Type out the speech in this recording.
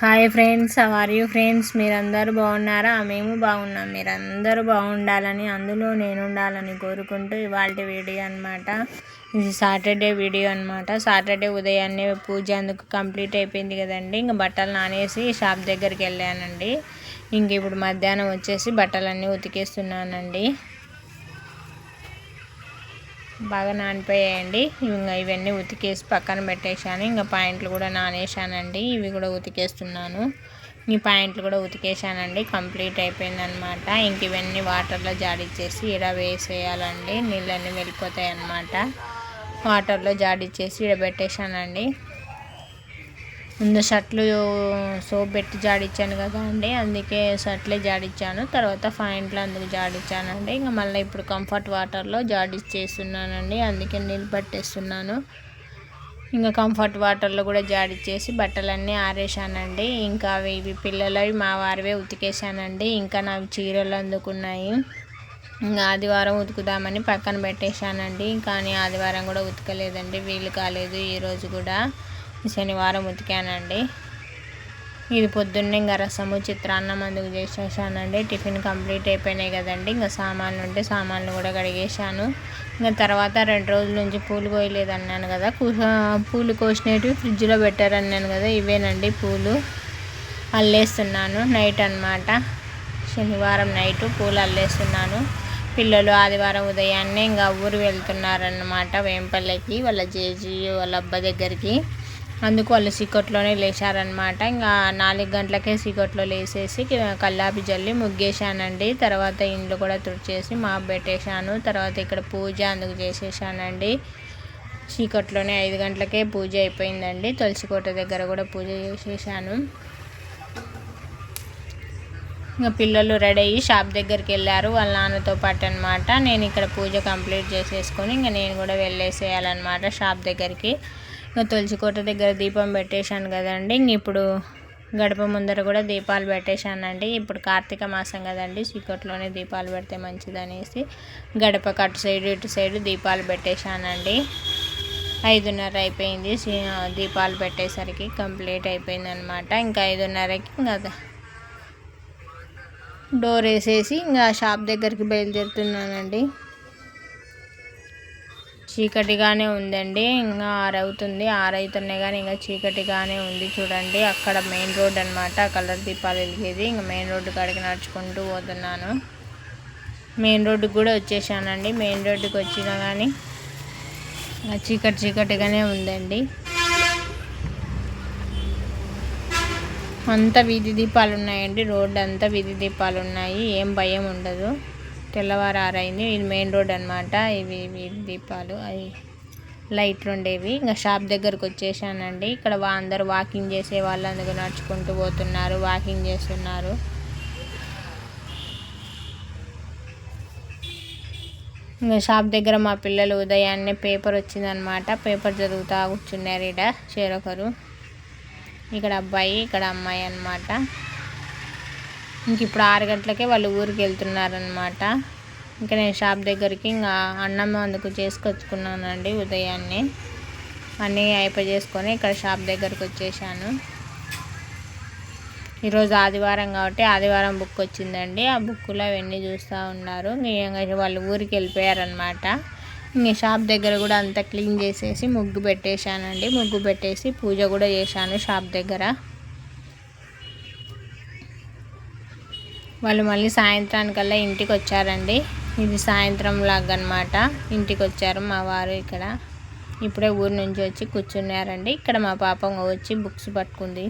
Hi friends are you friends మీరందరూ బాగున్నారా? మేము బాగున్నాం. మీరందరూ బాగుండాలని అందులో నేను ఉండాలని కోరుకుంటూ ఇవాళ వీడియో అనమాట ఇది సాటర్డే వీడియో అనమాట సాటర్డే ఉదయాన్నే పూజ అందుకు కంప్లీట్ అయిపోయింది కదండి. ఇంకా బట్టలు నానేసి షాప్ దగ్గరికి వెళ్ళానండి. ఇంక ఇప్పుడు మధ్యాహ్నం వచ్చేసి బట్టలన్నీ ఉతికేస్తున్నానండి. బాగా నానిపోయాయండి. ఇంకా ఇవన్నీ ఉతికేసి పక్కన పెట్టేశాను. ఇంకా పాయింట్లు కూడా నానేసానండి ఇవి కూడా ఉతికేస్తున్నాను. ఈ పాయింట్లు కూడా ఉతికేసానండి కంప్లీట్ అయిపోయిందనమాట ఇంక ఇవన్నీ వాటర్లో జాడిచ్చేసి ఇలా వేసేయాలండి. నీళ్ళన్నీ వెళ్ళిపోతాయి అన్నమాట వాటర్లో జాడిచ్చేసి ఇక్కడ పెట్టేశానండి. ముందు షర్ట్లు సోప్ పెట్టి జాడిచ్చాను కదా అండి. అందుకే షర్ట్లే జాడిచ్చాను. తర్వాత ఫాయింట్లో అందుకు జాడిచ్చానండి ఇంకా మళ్ళీ ఇప్పుడు కంఫర్ట్ వాటర్లో జాడిచ్చేస్తున్నానండి. అందుకే నీళ్ళు పట్టేస్తున్నాను. ఇంకా కంఫర్ట్ వాటర్లో కూడా జాడిచ్చేసి బట్టలన్నీ ఆరేసానండి ఇంకా అవి ఇవి పిల్లలవి మా వారివే ఉతికేసానండి ఇంకా నాకు చీరలు అందుకున్నాయి. ఇంకా ఆదివారం ఉతుకుదామని పక్కన పెట్టేశానండి. కానీ ఆదివారం కూడా ఉతకలేదండి. వీలు కాలేదు ఈరోజు కూడా. శనివారం ఉతికానండి. ఇది పొద్దున్నే ఇంకా రసము చిత్రాన్నం అందుకు చేసేసానండి. టిఫిన్ కంప్లీట్ అయిపోయినాయి కదండి. ఇంకా సామాన్లు ఉంటే సామాన్లు కూడా కడిగేసాను ఇంకా తర్వాత రెండు రోజుల నుంచి పూలు కోయలేదు అన్నాను కదా పూలు కోసినవి ఫ్రిడ్జ్లో పెట్టారన్నాను కదా. ఇవేనండి పూలు. అల్లేస్తున్నాను. నైట్ అనమాట శనివారం నైట్ పూలు అల్లేస్తున్నాను. పిల్లలు ఆదివారం ఉదయాన్నే ఇంకా ఊరు వెళ్తున్నారన్నమాట వేంపల్లికి వాళ్ళ జేజీ వాళ్ళ అబ్బ దగ్గరికి. అందుకు వాళ్ళు చీకట్లోనే లేచారనమాట ఇంకా నాలుగు గంటలకే సీకొట్లో లేసేసి కల్లాపి జల్లి ముగ్గేశానండి. తర్వాత ఇండ్లు కూడా తుడిచేసి మా పెట్టేశాను. తర్వాత ఇక్కడ పూజ అందుకు చేసేసానండి చీకట్లోనే ఐదు గంటలకే పూజ అయిపోయిందండి. తులసికోట దగ్గర కూడా పూజ చేసేసాను ఇంకా పిల్లలు రెడీ అయ్యి షాప్ దగ్గరికి వెళ్ళారు. వాళ్ళ నాన్నతో పాటు అనమాట నేను ఇక్కడ పూజ కంప్లీట్ చేసేసుకొని ఇంకా నేను కూడా వెళ్ళేసేయాలన్నమాట షాప్ దగ్గరికి. ఇంకా తులసికోట దగ్గర దీపం పెట్టేశాను కదండి. ఇంక ఇప్పుడు గడప ముందర కూడా దీపాలు పెట్టేశానండి. ఇప్పుడు కార్తీక మాసం కదండి. చీకట్లోనే దీపాలు పెడితే మంచిదనేసి గడప కటు సైడ్ ఇటు సైడ్ దీపాలు పెట్టేశానండి. ఐదున్నర అయిపోయింది. దీపాలు పెట్టేసరికి కంప్లీట్ అయిపోయింది అనమాట ఇంకా ఐదున్నరకి ఇంకా డోర్ వేసేసి ఇంకా షాప్ దగ్గరికి బయలుదేరుతున్నానండి. చీకటిగానే ఉందండి. ఇంకా ఆరవుతుంది. ఆరైతున్నాయి కానీ ఇంకా చీకటిగానే ఉంది చూడండి. అక్కడ మెయిన్ రోడ్ అనమాట కలర్ దీపాలు వెలిగేది. ఇంకా మెయిన్ రోడ్డు కాడికి నడుచుకుంటూ పోతున్నాను. మెయిన్ రోడ్డుకి కూడా వచ్చేసానండి. మెయిన్ రోడ్డుకి వచ్చినా కానీ చీకటి చీకటిగానే ఉందండి. అంతా వీధి దీపాలు ఉన్నాయండి. రోడ్డు అంతా వీధి దీపాలు ఉన్నాయి. ఏం భయం ఉండదు. తెల్లవారు ఆరైంది ఇది మెయిన్ రోడ్ అనమాట ఇవి వీధి దీపాలు. అవి లైట్లు ఉండేవి ఇంకా షాప్ దగ్గరకు వచ్చేసానండి. ఇక్కడ అందరు వాకింగ్ చేసే వాళ్ళు అందుకు నడుచుకుంటూ పోతున్నారు. వాకింగ్ చేస్తున్నారు. ఇంకా షాప్ దగ్గర మా పిల్లలు ఉదయాన్నే పేపర్ వచ్చిందనమాట పేపర్ చదువుతా కూర్చున్నారు ఇక్కడ చేరొకరు. ఇక్కడ అబ్బాయి ఇక్కడ అమ్మాయి అనమాట ఇంక ఇప్పుడు ఆరు గంటలకే వాళ్ళు ఊరికి వెళ్తున్నారనమాట ఇంకా నేను షాప్ దగ్గరికి ఇంకా అన్నం అందుకు చేసుకొచ్చుకున్నానండి ఉదయాన్నే. అన్నీ అయిపోయి ఇక్కడ షాప్ దగ్గరకు వచ్చేసాను. ఈరోజు ఆదివారం కాబట్టి ఆదివారం బుక్ వచ్చిందండి. ఆ బుక్లో అవన్నీ చూస్తూ ఉన్నారు. ఇంకా వాళ్ళు ఊరికి వెళ్ళిపోయారనమాట ఇంక షాప్ దగ్గర కూడా అంతా క్లీన్ చేసేసి ముగ్గు పెట్టేశానండి. ముగ్గు పెట్టేసి పూజ కూడా చేశాను షాప్ దగ్గర. వాళ్ళు మళ్ళీ సాయంత్రానికల్లా ఇంటికి వచ్చారండి ఇది సాయంత్రం లాగా అనమాట ఇంటికి వచ్చారు మా వారు ఇక్కడ. ఇప్పుడే ఊరు నుంచి వచ్చి కూర్చున్నారండి. ఇక్కడ మా పాప వచ్చి బుక్స్ పట్టుకుంది.